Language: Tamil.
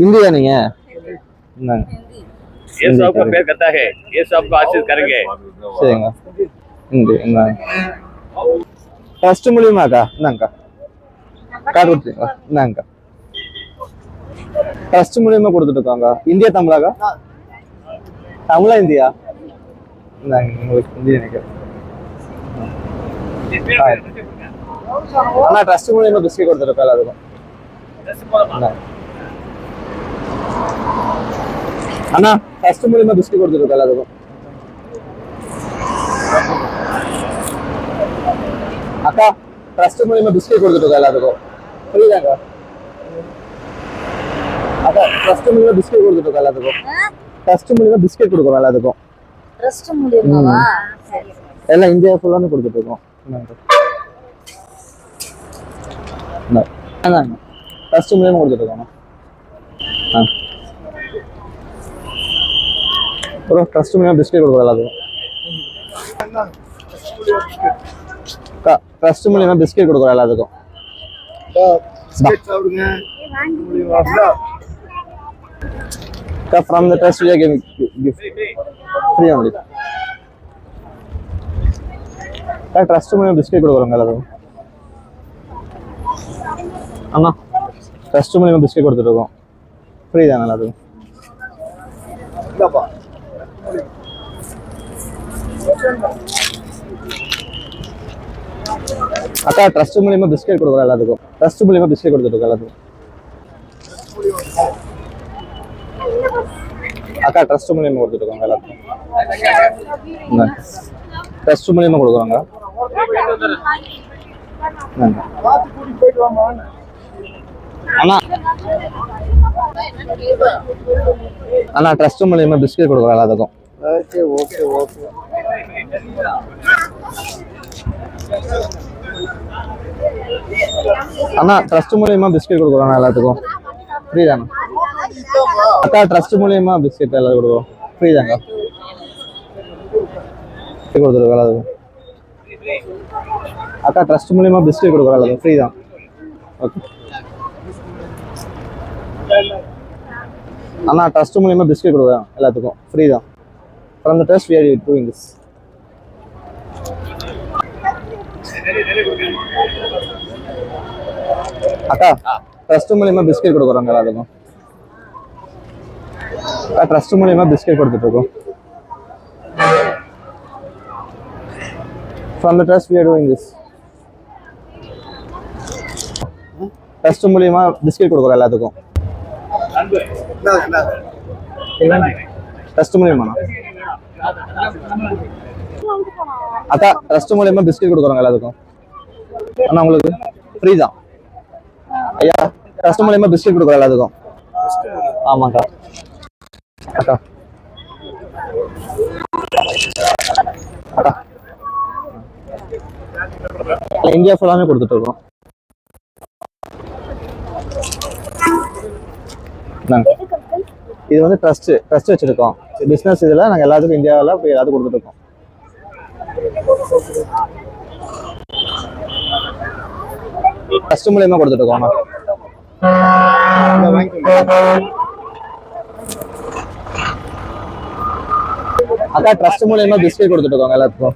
இந்தியா நீங்க இந்தாங்க ये सब का पेड़ करता है ये सब को आशीष करेंगे சரிங்க இந்தி இந்தாங்க ஃபர்ஸ்ட் மூலியமாக்கா இந்தாங்கக்கா கார்டு கொடுத்துருங்களா இந்தாங்கக்கா ஃபர்ஸ்ட் மூலியமா கொடுத்துட்டு இருக்காங்க இந்தியா தமிழாக்கா தமிழா இந்தியா இந்தாங்க உங்களுக்கு இந்தியா நினைக்கிறேன் அண்ணா ட்ரஸ்ட் மூலியமா பிஸ்கெட் கொடுத்துருக்கா எல்லாத்துக்கும். இந்தாங்க. அண்ணா. ஃபர்ஸ்ட் மூலியமா பிஸ்கெட் கொடுத்துருக்கா எல்லாத்துக்கும். அக்கா ட்ரஸ்ட் மூலியமா பிஸ்கெட் கொடுத்துருக்கா எல்லாத்துக்கும். புரியுதாங்க? அக்கா ட்ரஸ்ட் மூலியமா பிஸ்கெட் கொடுத்துருக்கா எல்லாத்துக்கும். ட்ரஸ்ட் மூலியமா பிஸ்கெட் கொடுக்குறோம் எல்லாத்துக்கும். ட்ரஸ்ட் மூலியமாவா? சரி எல்லாம் இந்தியா ஃபுல்லாமே கொடுத்துட்டு இருக்கோம். இந்தாங்க. இந்தாங்க. இந்தாங்க ட்ரஸ்ட் மூலியமா கொடுத்துட்டு இருக்கோம் ஆ ப்ரோ ட்ரஸ்ட் மூலியமா பிஸ்கெட் கொடுக்குறோம் எல்லாத்துக்கும். ட்ரஸ்ட் மூலியமா பிஸ்கெட் கொடுக்குறோம் எல்லாத்துக்கும். From the trust we are giving gift free அக்கா ட்ரஸ்ட் மூலியமா பிஸ்கெட் கொடுக்குறோங்க எல்லாத்துக்கும். அண்ணா ட்ரஸ்ட் மூலியமாக பிஸ்கெட் கொடுத்துட்டு இருக்கோம் ஃப்ரீ தானே எல்லாத்துக்கும்? அக்கா ட்ரஸ்ட் மூலியமா பிஸ்கெட் கொடுக்குறோம் எல்லாத்துக்கும். ட்ரஸ்ட் மூலியமா பிஸ்கெட் கொடுத்துட்டு இருக்கோம் எல்லாத்துக்கும். அக்கா ட்ரஸ்ட் மூலியமா கொடுத்துட்டுருக்காங்க எல்லாத்துக்கும். ட்ரஸ்ட் மூலியமா கொடுக்குறாங்க அண்ணா. அண்ணா ட்ரஸ்ட் மூலியமா பிஸ்கெட் கொடுக்குறோம் எல்லாத்துக்கும். Okay okay okay. அண்ணா ட்ரஸ்ட் மூலியமா பிஸ்கெட் கொடுக்குறோம் எல்லாத்துக்கும். ஃப்ரீ தானே? அக்கா ட்ரஸ்ட் மூலியமா பிஸ்கெட் எல்லாரும் கொடுக்குறோம். ஃப்ரீ தாங்க. கொடுத்துருக்கோம் எல்லாத்துக்கும். அக்கா ட்ரஸ்ட் மூலியமா பிஸ்கெட் கொடுக்குறோம் எல்லாத்துக்கும். ஃப்ரீ தான். ஓகே அண்ணா ட்ரஸ்ட் மூலியமா பிஸ்கெட் கொடுக்குறேன் எல்லாத்துக்கும். ஃப்ரீ தான். From the trust we are doing this அக்கா ட்ரஸ்ட் மூலியமா பிஸ்கெட் கொடுக்குறோங்க எல்லாத்துக்கும். அக்கா ட்ரஸ்ட் மூலியமாக பிஸ்கெட் கொடுத்துட்டு இருக்கோம் from the trust we are doing this trust மூலியமா பிஸ்கெட் கொடுக்குறோம் எல்லாத்துக்கும். ட்ரஸ்ட் மூலியமாண்ணா? அக்கா ட்ரஸ்ட் மூலியமா பிஸ்கெட் கொடுக்குறோம் எல்லாத்துக்கும். அண்ணா உங்களுக்கு ஃப்ரீ தான். ஐயா ட்ரஸ்ட் மூலியமா பிஸ்கெட் கொடுக்குறோம் எல்லாத்துக்கும். ஆமாக்கா. அக்கா. அக்கா. இந்தியா ஃபுல்லாமே கொடுத்துட்டு இருக்கோம். நாங்கள் இது வந்து ட்ரஸ்ட் ட்ரஸ்ட் வச்சிருக்கோம். பிஸ்னஸ் இதில் நாங்கள் எல்லாத்துக்கும் இந்தியாவில் போய் எல்லாத்துக்கும் கொடுத்துட்டு இருக்கோம் ட்ரஸ்ட் மூலியமா கொடுத்துட்ருக்கோம் அக்கா ட்ரஸ்ட் மூலியமா பிஸ்கெட் கொடுத்துட்டு இருக்கோங்க எல்லாத்துக்கும்